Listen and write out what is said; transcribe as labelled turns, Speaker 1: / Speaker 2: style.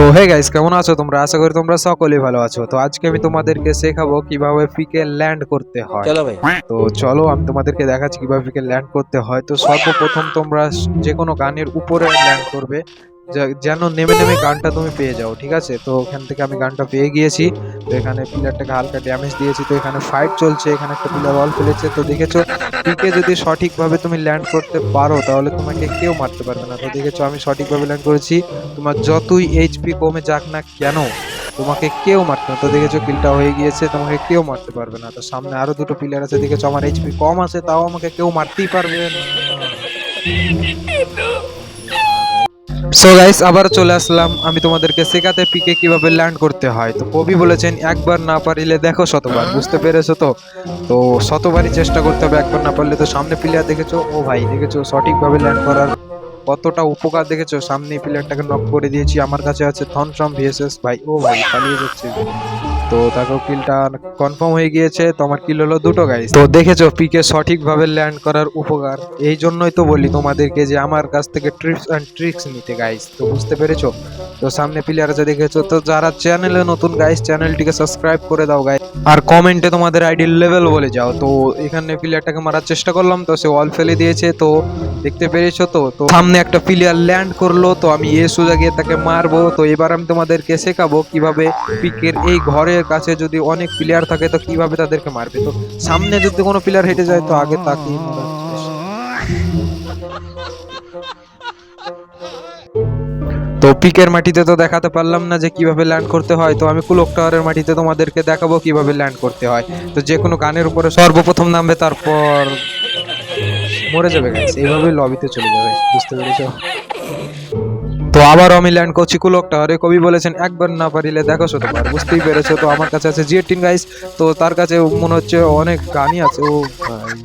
Speaker 1: So hey guys কেমন আছো তোমরা? আশা করি তোমরা সকলেই ভালো আছো। তো আজকে আমি তোমাদেরকে শেখাবো কীভাবে পিকে ল্যান্ড করতে হয়।
Speaker 2: চলো ভাই।
Speaker 1: তো চলো আমি তোমাদেরকে দেখাচ্ছি কীভাবে পিকে ল্যান্ড করতে হয়। তো সর্বপ্রথম তোমরা যে কোনো গানের উপরে ল্যান্ড করবে। যেন নেমে নেমে গানটা তুমি পেয়ে যাও, ঠিক আছে? তো ওখান থেকে আমি গানটা পেয়ে গিয়েছি। তো এখানে প্লেয়ারটাকে হালকা ড্যামেজ দিয়েছি, তো এখানে ফাইট চলছে, এখানে একটা প্লেয়ার অল ফেলেছে। তো দেখেছ পিকে যদি সঠিকভাবে তুমি ল্যান্ড করতে পারো, তাহলে তোমাকে কেউ মারতে পারবে না। তো দেখেছ, আমি সঠিকভাবে ল্যান্ড করেছি। তোমার যতই এইচপি কমে যাক না কেন, তোমাকে কেউ মারতে না। তো দেখেছ কিলটা হয়ে গিয়েছে, তোমাকে কেউ মারতে পারবে না। তো সামনে আরও দুটো প্লেয়ার আছে, দেখেছ, আমার এইচপি কম আছে, তাও আমাকে কেউ মারতেই পারবে না। সো গাইস আবার চলে আসলাম। আমি তোমাদেরকে শেখাতে পিকে কীভাবে ল্যান্ড করতে হয়। তো কবি বলেছেন, একবার না পারিলে দেখো শতবার। বুঝতে পেরেছ তো? তো শতবারই চেষ্টা করতে হবে, একবার না পারলে তো সামনে প্লেয়ার দেখেছ? ও ভাই, দেখেছ? সঠিকভাবে ল্যান্ড করার কতটা উপকার দেখেছ? সামনে প্লেয়ারটাকে নক করে দিয়েছি, আমার কাছে আছে থনফ্রম ভিএসএস ভাই। ও ভাই, পালিয়ে যাচ্ছে। তো তাকেও কিলটা কনফার্ম হয়ে গিয়েছে, তো আমার কিল হলো দুটো গাইস তো দেখেছ পিকে সঠিকভাবে ল্যান্ড করার উপকার। এই জন্যই তো বলি তোমাদেরকে যে আমার কাছ থেকে ট্রিপস অ্যান্ড ট্রিক্স নিতে গাইস তো বুঝতে পেরেছ? তো সামনে প্লেয়ার আছে, দেখেছ? তো যারা চ্যানেলে নতুন গাইস চ্যানেলটিকে সাবস্ক্রাইব করে দাও গাইস আর কমেন্টে তোমাদের আইডি লেভেল বলে যাও। তো এখানে প্লেয়ারটাকে মারার চেষ্টা করলাম, তো সে অল ফেলে দিয়েছে, তো দেখতে পেরেছ তো? তো সামনে একটা প্লেয়ার ল্যান্ড করল, তো আমি এ সোজা গিয়ে তাকে মারবো। তো এবার আমি তোমাদেরকে শেখাবো কীভাবে পিকের এই ঘরের কাছে যদি অনেক প্লেয়ার থাকে, তো কীভাবে তাদেরকে মারবে? তো সামনে যদি কোনো প্লেয়ার হেঁটে যায়, তো আগে চেষ্টা। তো পিকের মাটিতে তো দেখাতে পারলাম না যে কীভাবে ল্যান্ড করতে হয়। তো আমি কুলক টাওয়ারের মাটিতে তোমাদেরকে দেখাবো কীভাবে ল্যান্ড করতে হয়। তো যে কোনো গানের উপরে সর্বপ্রথম নামবে, তারপর মরে যাবে গাইস এইভাবেই লবিতে চলে যাবে। বুঝতে পেরেছ? তো আবার আমি ল্যান্ড করছি কুলকটা, আরে কবি বলেছেন, একবার না পারিলে দেখো শতবার বুঝতেই পেরেছ, তো আমার কাছে আছে জিএ টিন গাইস তো তার কাছে মনে হচ্ছে অনেক গানই আছে, ও ভাই।